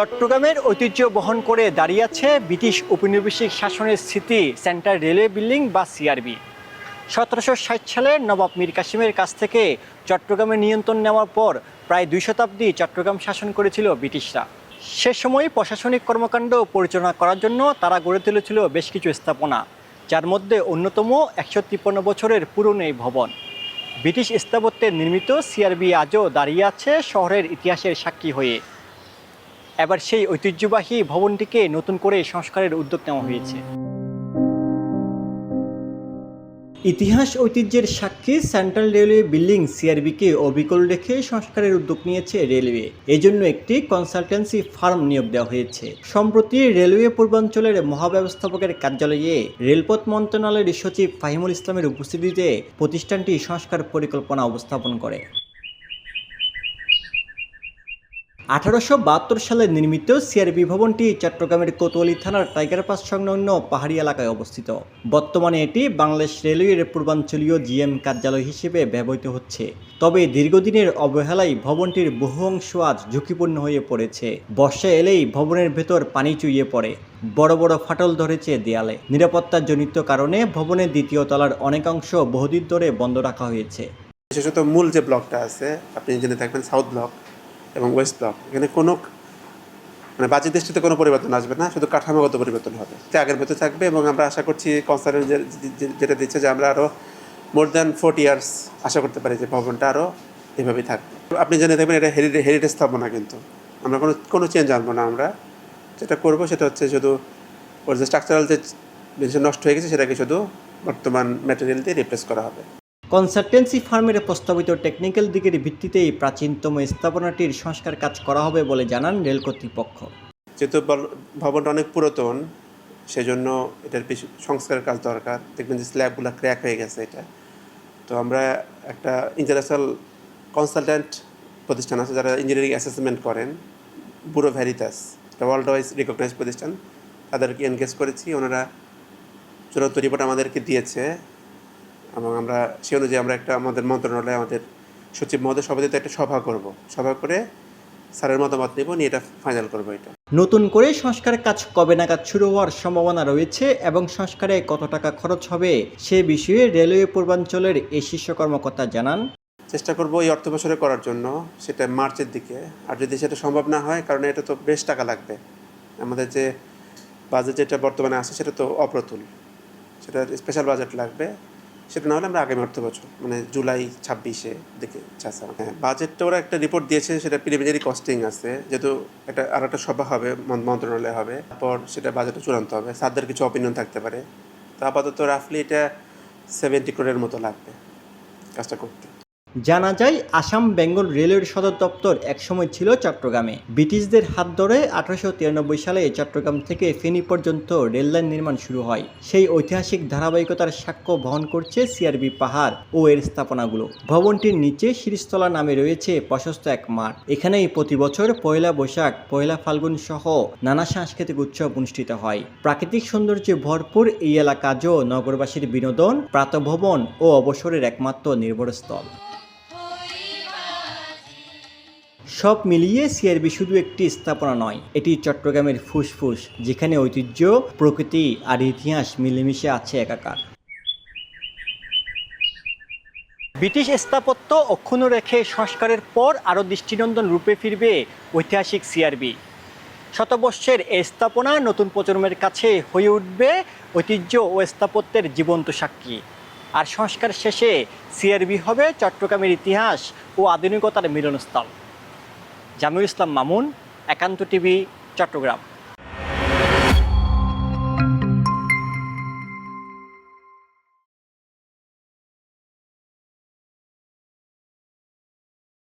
চট্টগ্রামের ঐতিহ্য বহন করে দাঁড়িয়ে আছে ব্রিটিশ উপনিবেশিক শাসনের স্মৃতি সেন্ট্রাল রেলওয়ে বিল্ডিং বা সিআরবি। সতেরোশো ষাট সালে নবাব মীর কাসিমের কাছ থেকে চট্টগ্রামের নিয়ন্ত্রণ নেওয়ার পর প্রায় দুই শতাব্দী চট্টগ্রাম শাসন করেছিল ব্রিটিশরা। সে সময় প্রশাসনিক কর্মকাণ্ড পরিচালনা করার জন্য তারা গড়ে তুলেছিল বেশ কিছু স্থাপনা, যার মধ্যে অন্যতম একশো তিপ্পান্ন বছরের পুরনো এই ভবন। ব্রিটিশ স্থাপত্যে নির্মিত সিআরবি আজও দাঁড়িয়ে আছে শহরের ইতিহাসের সাক্ষী হয়ে। এবার সেই ঐতিহ্যবাহী ভবনটিকে নতুন করে সংস্কারের উদ্যোগ নেওয়া হয়েছে। ইতিহাস ঐতিহ্যের সাক্ষী সেন্ট্রাল রেলওয়ে বিল্ডিং সিআরবিকে অবিকল রেখে সংস্কারের উদ্যোগ নিয়েছে রেলওয়ে। এজন্য একটি কনসালটেন্সি ফার্ম নিয়োগ দেওয়া হয়েছে। সম্প্রতি রেলওয়ে পূর্বাঞ্চলের মহাব্যবস্থাপকের কার্যালয়ে রেলপথ মন্ত্রণালয়ের সচিব ফাহিমুল ইসলামের উপস্থিতিতে প্রতিষ্ঠানটি সংস্কার পরিকল্পনা উপস্থাপন করে। আঠারোশো বাহাত্তর সালে নির্মিত সিআরবি ভবনটি চট্টগ্রামের কোতোয়ালি থানার টাইগার পাস সংলগ্ন পাহাড়ি এলাকায় অবস্থিত। বর্তমানে এটি বাংলাদেশ রেলওয়ের পূর্বাঞ্চলীয় জিএম কার্যালয় হিসেবে ব্যবহৃত হচ্ছে। তবে দীর্ঘদিনের অবহেলায় ভবনটির বহু অংশ আজ ঝুঁকিপূর্ণ হয়ে পড়েছে। বর্ষা এলেই ভবনের ভেতর পানি চুইয়ে পড়ে। বড় বড় ফাটল ধরেছে দেয়ালে। নিরাপত্তাজনিত কারণে ভবনের দ্বিতীয় তলার অনেকাংশ বহুদিন ধরে বন্ধ রাখা হয়েছে। বিশেষত মূল যে ব্লকটা আছে, আপনি জেনে থাকবেন সাউথ ব্লক এবং ওয়েস্ট ব্লক এখানে কোনো মানে বাজেট দৃষ্টিতে কোনো পরিবর্তন আসবে না, শুধু কাঠামোগত পরিবর্তন হবে। আগের মতো থাকবে এবং আমরা আশা করছি কনসার্ন যেটা দিচ্ছে যে আমরা আরও মোর দ্যান ফোর্টি ইয়ার্স আশা করতে পারি যে ভবনটা আরও এভাবেই থাকবে। আপনি জেনে দেখবেন এটা হেরিটেজ হেরিটেজ স্থাপনা কিন্তু। আমরা কোনো কোনো চেঞ্জ আনব না আমরা। যেটা করব সেটা হচ্ছে শুধু ওর যে স্ট্রাকচারাল যে জিনিসটা নষ্ট হয়ে গেছে সেটাকে শুধু বর্তমান ম্যাটেরিয়াল দিয়ে রিপ্লেস করা হবে। কনসালটেন্সি ফার্মের প্রস্তাবিত টেকনিক্যাল দিকের ভিত্তিতে এই প্রাচীনতম স্থাপনাটির সংস্কার কাজ করা হবে বলে জানান রেল কর্তৃপক্ষ। যেহেতু ভবনটা অনেক পুরাতন, সেজন্য এটার পিছু সংস্কারের কাজ দরকার। দেখবেন যে স্ল্যাবগুলো ক্র্যাক হয়ে গেছে এটা। তো আমরা একটা ইন্টারন্যাশনাল কনসালট্যান্ট প্রতিষ্ঠান আছে, যারা ইঞ্জিনিয়ারিং অ্যাসেসমেন্ট করেন। বুড়ো ভ্যারিতাস এটা ওয়ার্ল্ড ওয়াইজ রিকগনাইজ প্রতিষ্ঠান। তাদেরকে এনগেজ করেছি। ওনারা চূড়ান্ত রিপোর্ট আমাদেরকে দিয়েছে। এবং আমরা সে অনুযায়ী আমরা একটা আমাদের মন্ত্রণালয়ে আমাদের সচিব মহোদয় সভাপতিতে একটা সভা করব। সভা করে স্যারের মতামত নেব নিয়ে এটা ফাইনাল করব এটা। নতুন করে সংস্কার কাজ কবে নাগাদ শুরু হওয়ার সম্ভাবনা রয়েছে এবং সংস্কারে কত টাকা খরচ হবে সে বিষয়ে রেলওয়ে পূর্বাঞ্চলের এই শীর্ষ কর্মকর্তা জানান। চেষ্টা করব এই অর্থ বছরে করার জন্য সেটা মার্চের দিকে। আর যদি সেটা সম্ভব না হয় কারণ এটা তো বেশ টাকা লাগবে। আমাদের যে বাজেট যেটা বর্তমানে আছে সেটা তো অপ্রতুল। সেটা স্পেশাল বাজেট লাগবে। সেটা না হলে আমরা আগামী অর্থ বছর মানে জুলাই ছাব্বিশে দিকে চাষা হ্যাঁ বাজেটটা ওরা একটা রিপোর্ট দিয়েছে, সেটা প্রিলিমিনারি কস্টিং আছে, যেহেতু একটা আর একটা সভা হবে, মন- মন্ত্রণালয়ে হবে। তারপর সেটা বাজেটে চূড়ান্ত হবে। স্যারদের কিছু অপিনিয়ন থাকতে পারে। তো আপাতত রাফলি এটা সেভেন্টি ক্রোডের মতো লাগবে কাজটা করতে। জানা যায়, আসাম বেঙ্গল রেলওয়ের সদর দপ্তর একসময় ছিল চট্টগ্রামে। ব্রিটিশদের হাত ধরে আঠারোশো তিরানব্বই সালে চট্টগ্রাম থেকে ফেনী পর্যন্ত রেললাইন নির্মাণ শুরু হয়। সেই ঐতিহাসিক ধারাবাহিকতার সাক্ষ্য বহন করছে সিআরবি পাহাড় ও এর স্থাপনাগুলো। ভবনটির নিচে শিরিস্তলা নামে রয়েছে প্রশস্ত এক মাঠ। এখানেই প্রতি বছর পয়লা বৈশাখ, পয়লা ফাল্গুন সহ নানা সাংস্কৃতিক উৎসব অনুষ্ঠিত হয়। প্রাকৃতিক সৌন্দর্যে ভরপুর এই এলাকাজও নগরবাসীর বিনোদন, প্রাতভবন ও অবসরের একমাত্র নির্ভরস্থল। সব মিলিয়ে সিআরবি শুধু একটি স্থাপনা নয়, এটি চট্টগ্রামের ফুসফুস, যেখানে ঐতিহ্য, প্রকৃতি আর ইতিহাস মিলেমিশে আছে একাকার। ব্রিটিশ স্থাপত্য অক্ষুণ্ণ রেখে সংস্কারের পর আরও দৃষ্টিনন্দন রূপে ফিরবে ঐতিহাসিক সিআরবি শতবর্ষের এই স্থাপনা নতুন প্রজন্মের কাছে হয়ে উঠবে ঐতিহ্য ও স্থাপত্যের জীবন্ত সাক্ষী। আর সংস্কার শেষে সিআরবি হবে চট্টগ্রামের ইতিহাস ও আধুনিকতার মিলনস্থল। জামিউল ইসলাম মামুন একান্ত টিভি চট্টগ্রাম।